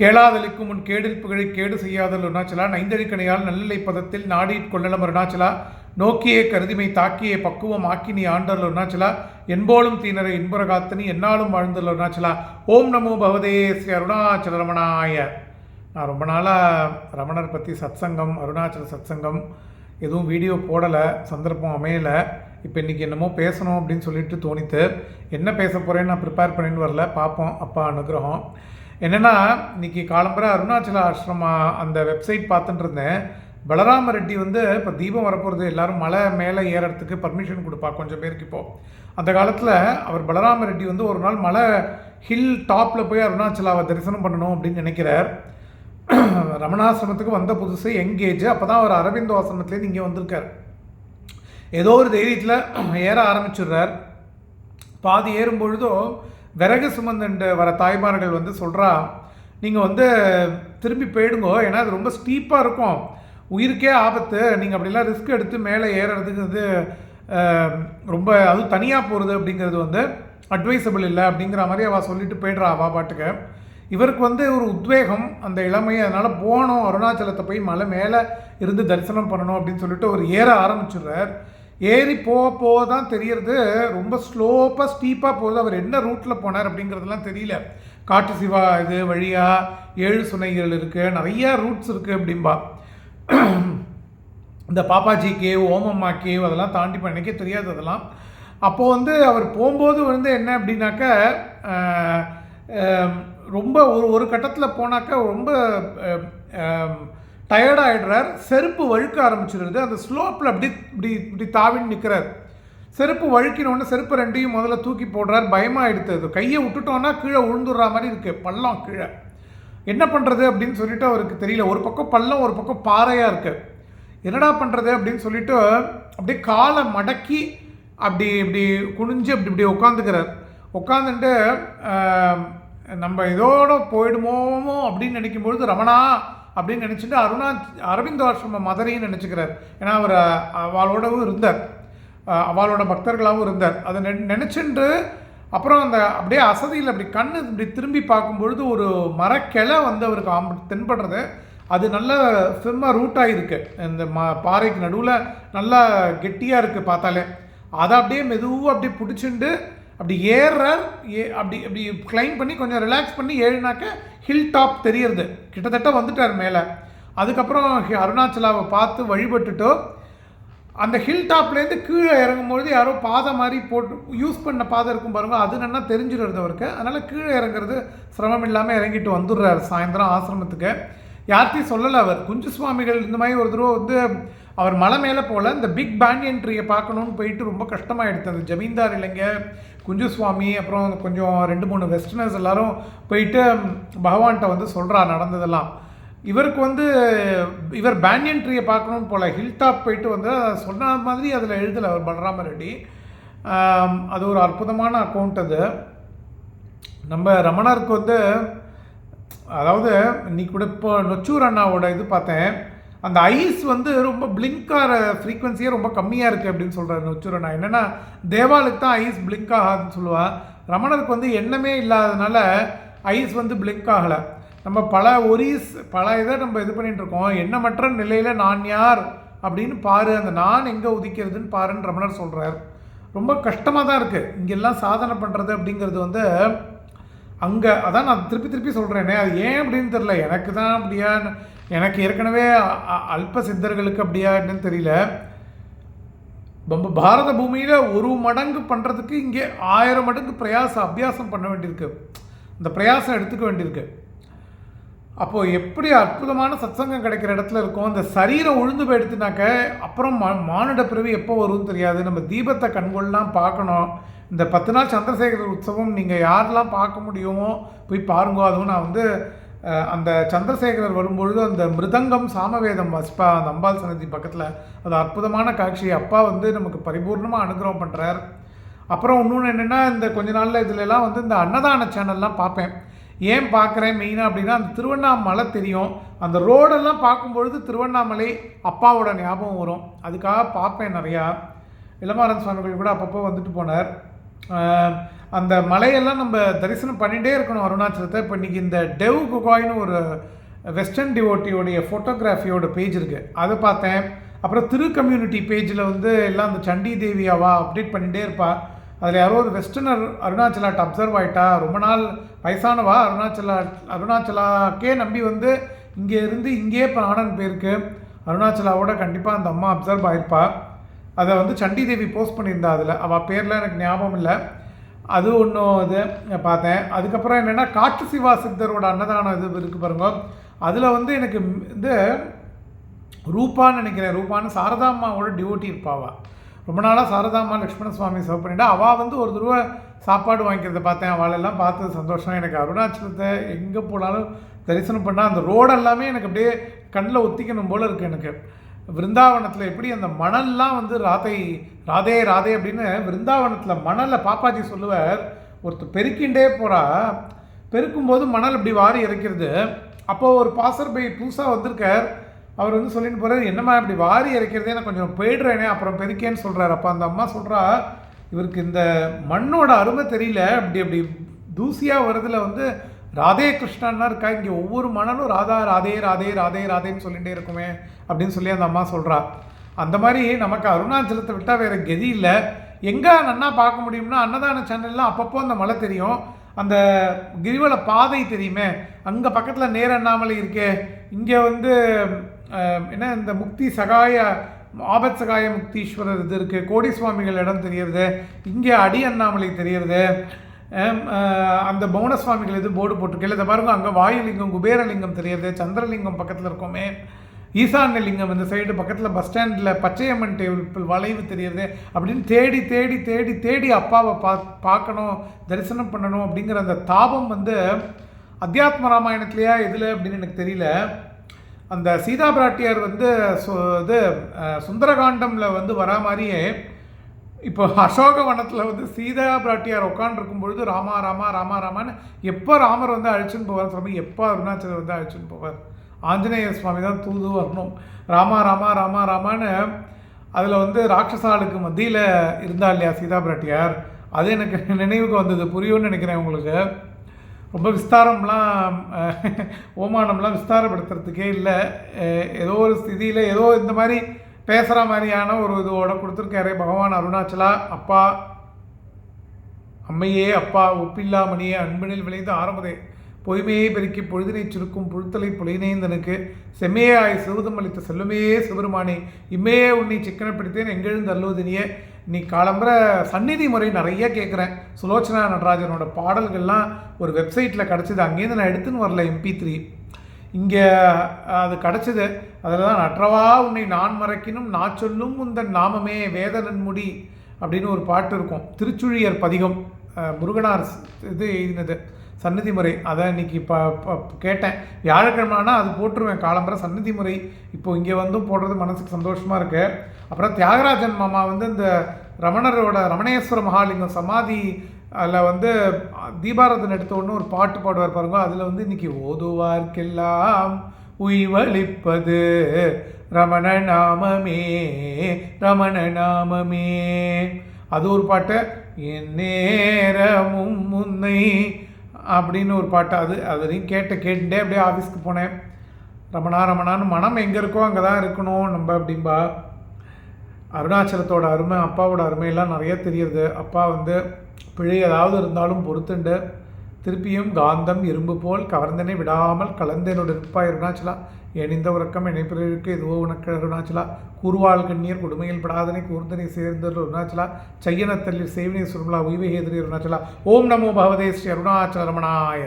கேளாதலிக்கும் முன் கேடில் கேடு செய்யாதல் அருணாச்சலா. நைந்தழிக்கணையால் நல்லிலை பதத்தில் நாடி கொள்ளலம் அருணாச்சலா. நோக்கியே கருதிமை தாக்கியே பக்குவம் ஆக்கினி ஆண்டல் அருணாச்சலா. என்போலும் தீனரை இன்புரகாத்தனி என்னாலும் வாழ்ந்தல் அருணாச்சலா. ஓம் நமோ பவதே ஸ்ரீ அருணாச்சல ரமணாய. நான் ரொம்ப நாளாக ரமணர் பற்றி சத்சங்கம் அருணாச்சல சத்சங்கம் எதுவும் வீடியோ போடலை சந்தர்ப்பம் அமையலை. இப்போ இன்றைக்கி என்னமோ பேசணும் அப்படின்னு சொல்லிட்டு தோணித்து என்ன பேச போகிறேன்னு நான் ப்ரிப்பேர் பண்ணின்னு வரல. பார்ப்போம். அப்பா அனுகிரகம். என்னென்னா இன்றைக்கி காலம்பர அருணாச்சல ஆசிரமா அந்த வெப்சைட் பார்த்துட்டு இருந்தேன். பலராம ரெட்டி வந்து இப்போ தீபம் வரப்போகிறது எல்லாரும் மலை மேலே ஏறத்துக்கு பர்மிஷன் கொடுப்பா கொஞ்சம் பேருக்கு இப்போது அந்த காலத்தில் அவர் பலராம ரெட்டி வந்து ஒரு நாள் மலை ஹில் டாப்பில் போய் அருணாச்சலாவை தரிசனம் பண்ணணும் அப்படின்னு நினைக்கிறார். ரமணாசிரமத்துக்கு வந்த புதுசு எங்கேஜ் அப்போ தான் அவர் அரவிந்தோ ஆசிரமத்துலேருந்து இங்கே வந்திருக்கார். ஏதோ ஒரு தைரியத்தில் ஏற ஆரம்பிச்சிடுறார். பாதி ஏறும் விறகு சுமந்துண்டு வர தாய்மார்கள் வந்து சொல்கிறா நீங்கள் வந்து திரும்பி போயிடுங்கோ ஏன்னா அது ரொம்ப ஸ்டீப்பாக இருக்கும். உயிருக்கே ஆபத்து. நீங்கள் அப்படிலாம் ரிஸ்க் எடுத்து மேலே ஏறுறதுக்கு வந்து ரொம்ப அதுவும் தனியாக போகிறது அப்படிங்கிறது வந்து அட்வைசபிள் இல்லை அப்படிங்கிற மாதிரி அவள் சொல்லிட்டு போயிடுறா அவள் பாட்டுக்கு. இவருக்கு வந்து ஒரு உத்வேகம் அந்த இளமை அதனால் போகணும். அருணாச்சலத்தை போய் மலை மேலே இருந்து தரிசனம் பண்ணணும் அப்படின்னு சொல்லிட்டு ஒரு ஏற ஆரம்பிச்சிடுறார். ஏறி போக போக தான் தெரியறது. ரொம்ப ஸ்லோப்பாக ஸ்டீப்பாக போகுது. அவர் என்ன ரூட்டில் போனார் அப்படிங்கிறதுலாம் தெரியல. காட்டு சிவா இது வழியாக ஏழு சுனைகள் இருக்குது நிறையா ரூட்ஸ் இருக்குது அப்படின்பா இந்த பாப்பாஜி கேவ் ஓமம்மா கேவ் அதெல்லாம் தாண்டி பண்ணிக்க தெரியாது அதெல்லாம். அப்போது வந்து அவர் போகும்போது வந்து என்ன அப்படின்னாக்க ரொம்ப ஒரு ஒரு கட்டத்தில் போனாக்க ரொம்ப டயர்டாகிடுறார் செருப்பு வழுக்க ஆரம்பிச்சிருந்து அந்த ஸ்லோப்பில் அப்படி இப்படி இப்படி தாவின்னு நிற்கிறார் செருப்பு வழுக்கினோடனே செருப்பு ரெண்டையும் முதல்ல தூக்கி போடுறார். பயமாக எடுத்தது கையை விட்டுட்டோன்னா கீழே உழுந்துடுற மாதிரி இருக்குது பள்ளம் கீழே. என்ன பண்ணுறது அப்படின்னு சொல்லிட்டு அவருக்கு தெரியல. ஒரு பக்கம் பள்ளம் ஒரு பக்கம் பாறையாக இருக்குது என்னடா பண்ணுறது அப்படின்னு சொல்லிட்டு அப்படியே காலை மடக்கி அப்படி இப்படி குனிஞ்சு அப்படி இப்படி உட்காந்துக்கிறார். உட்காந்துட்டு நம்ம இதோட போயிடுமோமோ அப்படின்னு நினைக்கும் பொழுது ரமணா அப்படின்னு நினச்சிட்டு அருணா அரவிந்த் ஆசிரம மதரையும் நினச்சிக்கிறார். ஏன்னா அவர் அவளோடவும் இருந்தார். அவளோட பக்தர்களாகவும் இருந்தார். அதை நெ நினச்சிட்டு அப்புறம் அந்த அப்படியே அசதியில் அப்படி கண்ணு இப்படி திரும்பி பார்க்கும்பொழுது ஒரு மரக்கிளை வந்து அவருக்கு ஆம் தென்படுறது. அது நல்ல ஃபிம்மாக ரூட்டாக இருக்குது இந்த ம பாறைக்கு நடுவில் நல்லா கெட்டியாக இருக்குது பார்த்தாலே. அதை அப்படியே மெதுவாக அப்படியே பிடிச்சிண்டு அப்படி ஏறுறார் ஏ அப்படி அப்படி கிளைம் பண்ணி கொஞ்சம் ரிலாக்ஸ் பண்ணி ஏழுனாக்க ஹில் டாப் தெரியறது. கிட்டத்தட்ட வந்துட்டார் மேலே. அதுக்கப்புறம் ஹி- அருணாச்சலாவை பார்த்து வழிபட்டுட்டோ அந்த ஹில் டாப்லேருந்து கீழே இறங்கும்பொழுது யாரோ பாதை மாதிரி போட்டு யூஸ் பண்ண பாதை இருக்கும் பாருங்க அது நல்லா தெரிஞ்சிடுறது அவருக்கு. அதனால் கீழே இறங்குறது சிரமம் இல்லாமல் இறங்கிட்டு வந்துடுறாரு சாயந்தரம் ஆசிரமத்துக்கு. யார்த்தையும் சொல்லலை அவர். குஞ்சு சுவாமிகள் இந்த மாதிரி ஒரு தடவை வந்து அவர் மலை மேலே போல் இந்த பிக் பேனியன் ட்ரீயை பார்க்கணுன்னு போயிட்டு ரொம்ப கஷ்டமாயிடுது அந்த ஜமீன்தார் இல்லைங்க குஞ்சு சுவாமி அப்புறம் கொஞ்சம் ரெண்டு மூணு வெஸ்டர்னர்ஸ் எல்லாரும் போயிட்டு பகவான்கிட்ட வந்து சொல்கிறா நடந்ததெல்லாம். இவருக்கு வந்து இவர் பேனியன் ட்ரீயை பார்க்கணுன்னு போல ஹில் டாப் போயிட்டு வந்து சொன்ன மாதிரி அதில் எழுதலை அவர் பலராம ரெட்டி. அது ஒரு அற்புதமான அக்கௌண்ட் அது. நம்ம ரமணருக்கு வந்து அதாவது இன்னைக்கு கூட இப்போ நொச்சூர் அண்ணாவோட இது பார்த்தேன். அந்த ஐஸ் வந்து ரொம்ப பிளிங்க் ஆகிற ஃப்ரீக்வன்சியே ரொம்ப கம்மியாக இருக்குது அப்படின்னு சொல்கிறார் நொச்சுரனா. என்னென்னா தேவாலுக்கு தான் ஐஸ் பிளிங்க் ஆகாதுன்னு சொல்லுவா. ரமணருக்கு வந்து எண்ணமே இல்லாதனால ஐஸ் வந்து பிளிங்க் ஆகலை. நம்ம பல ஒரிஸ் பல இதை நம்ம இது பண்ணிகிட்ருக்கோம் இருக்கோம். எண்ணமற்ற நிலையில் நான் யார் அப்படின்னு பாரு அந்த நான் எங்கே உதிக்கிறதுன்னு பாருன்னு ரமணர் சொல்கிறார் ரொம்ப கஷ்டமாக தான் இருக்குது இங்கெல்லாம் சாதனை பண்ணுறது அப்படிங்கிறது வந்து அங்கே அதான் நான் திருப்பி திருப்பி சொல்கிறேனே அது ஏன் அப்படின்னு தெரில எனக்கு தான் அப்படியா எனக்கு ஏற்கனவே அ- அல்ப சித்தர்களுக்கு அப்படியா என்னன்னு தெரியல. நம்ம பாரத பூமியில் ஒரு மடங்கு பண்ணுறதுக்கு இங்கே ஆயிரம் மடங்கு பிரயாசம் அபியாசம் பண்ண வேண்டியிருக்கு. இந்த பிரயாசம் எடுத்துக்க வேண்டியிருக்கு. அப்போது எப்படி அற்புதமான சத்சங்கம் கிடைக்கிற இடத்துல இருக்கும்? அந்த சரீரம் உழுந்து போயிடுத்துனாக்க அப்புறம் மா மானிட பிறவி எப்போ வரும்னு தெரியாது. நம்ம தீபத்தை கண்கொள்ளலாம் பார்க்கணும். இந்த பத்து நாள் சந்திரசேகர உற்சவம் நீங்கள் யாரெல்லாம் பார்க்க முடியுமோ போய் பாருங்கோ. அதுவும் நான் வந்து அந்த சந்திரசேகரர் வரும்பொழுது அந்த மிருதங்கம் சாமவேதம் வசிப்பா அந்த அம்பாள் சன்னதி பக்கத்தில். அது அற்புதமான காட்சி. அப்பா வந்து நமக்கு பரிபூர்ணமாக அனுகிரகம் பண்ணுறார் அப்புறம் இன்னொன்று என்னென்னா இந்த கொஞ்ச நாளில் இதுலலாம் வந்து இந்த அன்னதான சேனல்லாம் பார்ப்பேன். ஏன் பார்க்குறேன்? மெயினாக அப்படின்னா அந்த திருவண்ணாமலை தெரியும். அந்த ரோடெல்லாம் பார்க்கும்பொழுது திருவண்ணாமலை அப்பாவோட ஞாபகம் வரும். அதுக்காக பார்ப்பேன் நிறையா. இளமாறன் சுவாமிகள் கூட அப்பப்போ வந்துட்டு போனார். அந்த மலையெல்லாம் நம்ம தரிசனம் பண்ணிகிட்டே இருக்கணும் அருணாச்சலத்தை. இப்போ இன்றைக்கி இந்த டெவ் குகாய்னு ஒரு வெஸ்டர்ன் டிவோட்டியோடைய ஃபோட்டோகிராஃபியோட பேஜ் இருக்குது அதை பார்த்தேன். அப்புறம் திரு கம்யூனிட்டி பேஜில் வந்து எல்லாம் அந்த சண்டி தேவியாவா அப்டேட் பண்ணிகிட்டே இருப்பா. அதில் யாரோ ஒரு வெஸ்டர்னர் அருணாச்சலாட் அப்சர்வ் ஆகிட்டா ரொம்ப நாள் வயசானவா? அருணாச்சலா அருணாச்சலாக்கே நம்பி வந்து இங்கே இருந்து இங்கேயே பிராணன் போயிருக்கு. அருணாச்சலாவோட கண்டிப்பாக அந்த அம்மா அப்சர்வ் ஆகிருப்பா அதை வந்து சண்டி தேவி போஸ்ட் பண்ணியிருந்தா அதில். அவள் பேரில் எனக்கு ஞாபகம் இல்லை. அது ஒன்றும் இது பார்த்தேன். அதுக்கப்புறம் என்னென்னா காட்டு சிவா சித்தரோட அன்னதானம் இது இருக்குது பாருங்க. அதில் வந்து எனக்கு இது ரூபான்னு நினைக்கிறேன். ரூபான்னு சாரதாம்மாவோட டியூட்டி இருப்பாவா ரொம்ப நாளாக சாரதாம்மா லக்ஷ்மண சுவாமி சர்வ் பண்ணிட்டா அவள் வந்து ஒரு தடவை சாப்பாடு வாங்கிக்கிறத பார்த்தேன். அவளெல்லாம் பார்த்தது சந்தோஷம். எனக்கு அருணாச்சலத்தை எங்கே போனாலும் தரிசனம் பண்ணால் அந்த ரோடு எல்லாமே எனக்கு அப்படியே கண்ணில் ஒத்திக்கணும் போல் இருக்குது எனக்கு. விருந்தாவனத்தில் எப்படி அந்த மணல்லாம் வந்து ராதை ராதே ராதே அப்படின்னு விருந்தாவனத்தில் மணலில் பாப்பாஜி சொல்லுவார். ஒருத்தர் பெருக்கிண்டே போகிறா பெருக்கும்போது மணல் இப்படி வாரி இறைக்கிறது. அப்போது ஒரு பாசர் பை புதுசாக வந்திருக்கார். அவர் வந்து சொல்லிட்டு போகிறார் என்னம்மா இப்படி வாரி இறைக்கிறதே? நான் கொஞ்சம் போயிடுறேனே அப்புறம் பெருக்கேன்னு சொல்கிறார் அப்போ அந்த அம்மா சொல்கிறா இவருக்கு இந்த மண்ணோட அருமை தெரியல. அப்படி அப்படி தூசியாக வரதுல வந்து ராதே கிருஷ்ணன்னா இருக்கா? இங்கே ஒவ்வொரு மணலும் ராதா ராதே ராதே ராதே ராதேன்னு சொல்லிகிட்டே இருக்குமே அப்படின்னு சொல்லி அந்த அம்மா சொல்கிறா அந்த மாதிரி நமக்கு அருணாச்சலத்தை விட்டால் வேறு கதி இல்லை. எங்கே நன்னா பார்க்க முடியும்னா அன்னதான சேனல்லாம் அப்பப்போ அந்த மலை தெரியும். அந்த கிரிவல பாதை தெரியுமே. அங்கே பக்கத்தில் நேர அண்ணாமலை இருக்கே. இங்கே வந்து என்ன இந்த முக்தி சகாய ஆபத் சகாய முக்தீஸ்வரர் இது இருக்குது கோடி சுவாமிகள் இடம் தெரியறது. இங்கே அடி அண்ணாமலை தெரியறது. அந்த பவுன சுவாமிகள் எது போர்டு போட்டிருக்கல இதை பாருங்க அங்கே வாயுலிங்கம் குபேரலிங்கம் தெரியுது சந்திரலிங்கம் பக்கத்தில் இருக்கோமே. ஈசான்ய லிங்கம் இந்த சைடு பக்கத்தில் பஸ் ஸ்டாண்டில் பச்சையம்மன் டேபிள் வளைவு தெரியுது அப்படின்னு தேடி தேடி தேடி தேடி அப்பாவை பா பார்க்கணும் தரிசனம் பண்ணணும் அப்படிங்கிற அந்த தாபம் வந்து அத்தியாத்ம ராமாயணத்துலையா எதில் அப்படின்னு எனக்கு தெரியல. அந்த சீதா பிராட்டியார் வந்து இது சுந்தரகாண்டமில் வந்து வரா மாதிரியே இப்போ அசோகவனத்தில் வந்து சீதா பிராட்டியார் உட்காண்டிருக்கும் பொழுது ராமா ராமா ராமா ராமான்னு எப்போ ராமர் வந்து அழிச்சுன்னு போவார் சுவாமி? எப்போ அருணாச்சலர் வந்து அழிச்சுன்னு போவார்? ஆஞ்சநேய சுவாமி தான் தூது வரணும். ராமா ராமா ராமா ராமான்னு அதில் வந்து ராட்சசாளுக்கு மத்தியில் இருந்தா இல்லையா சீதா பிராட்டியார்? அது எனக்கு நினைவுக்கு வந்தது. புரியும்னு நினைக்கிறேன் உங்களுக்கு. ரொம்ப விஸ்தாரம்லாம் ஓமானம்லாம் விஸ்தாரப்படுத்துறதுக்கே இல்லை. ஏதோ ஒரு ஸ்திதியில் ஏதோ இந்த மாதிரி பேசுகிற மாதிரியான ஒரு இதோட கொடுத்துருக்காரு. பகவான் அருணாச்சலா அப்பா அம்மையே அப்பா ஒப்பில்லா மணியே அன்பனில் விளைந்து ஆரம்பதே. பொய்மையை பெருக்கி பொழுதினை சுருக்கும் புழுத்தலை புலினேந்தனுக்கு செம்மையாய் சிறுதம் அளித்த செல்லுமே சிவருமானே இம்மையே உன்னை சிக்கனை பிடித்தேன் எங்கெழுந்து அல்லுவதினியே நீ காலம்புற சந்நிதி முறை நிறைய கேட்குறேன் சுலோச்சனா நடராஜனோட பாடல்கள்லாம் ஒரு வெப்சைட்டில் கிடச்சிது. அங்கேருந்து நான் எடுத்துன்னு வரல எம்பி த்ரீ இங்கே அது கிடச்சிது. அதில் தான் நற்றவா உன்னை நான் மறைக்கினும் நான் சொல்லும் உந்தன் நாமமே வேதனன் முடி அப்படின்னு ஒரு பாட்டு இருக்கும். திருச்சுழியர் பதிகம். முருகனார் இது எழுதினது. சன்னதி முறை. அதை இன்னைக்கு இப்போ கேட்டேன். வியாழக்கிழமைனா அது போட்டுருவேன். காலம்பர சன்னதி முறை. இப்போ இங்கே வந்தும் போடுறது மனசுக்கு சந்தோஷமாக இருக்குது அப்புறம் தியாகராஜன் மாமா வந்து இந்த ரமணரோட ரமணேஸ்வர மகாலிங்கம் சமாதி அதில் வந்து தீபாரதன் எடுத்த ஒன்று ஒரு பாட்டு பாடுவார் பாருங்க. அதில் வந்து இன்றைக்கி ஓதுவார்க்கெல்லாம் உய்வளிப்பது. ரமண நாமமே ரமண நாமமே. அது ஒரு பாட்டு என் நேரமும் முன்னை அப்படின்னு ஒரு பாட்டு. அது அதையும் கேட்ட கேட்டுட்டே அப்படியே ஆஃபீஸ்க்கு போனேன். ரமணா ரமணான்னு மனம் எங்கே இருக்கோ அங்கே தான் இருக்கணும். நம்ம அப்படின்பா அருணாச்சலத்தோட அருமை அப்பாவோட அருமையெல்லாம் நிறைய தெரியுது. அப்பா வந்து பிழை ஏதாவது இருந்தாலும் பொறுத்துண்டு. திருப்பியும் காந்தம் இரும்பு போல் கவர்ந்தனை விடாமல் கலந்தனோட இருப்பாய் அருணாச்சலா. எணிந்த உறக்கம் இணைப்பிற்கு இதுவோ உனக்கு அருணாச்சலா. கூறுவாள் கண்ணீர் கொடுமையில் படாதனை கூர்ந்தனை சேர்ந்த அருணாச்சலா. செய்யனத்தல்லி சேவினை சுருமலா உய்வை எதிரி அருணாச்சலா. ஓம் நமோ பகவதே ஸ்ரீ அருணாச்சல ரமணாய.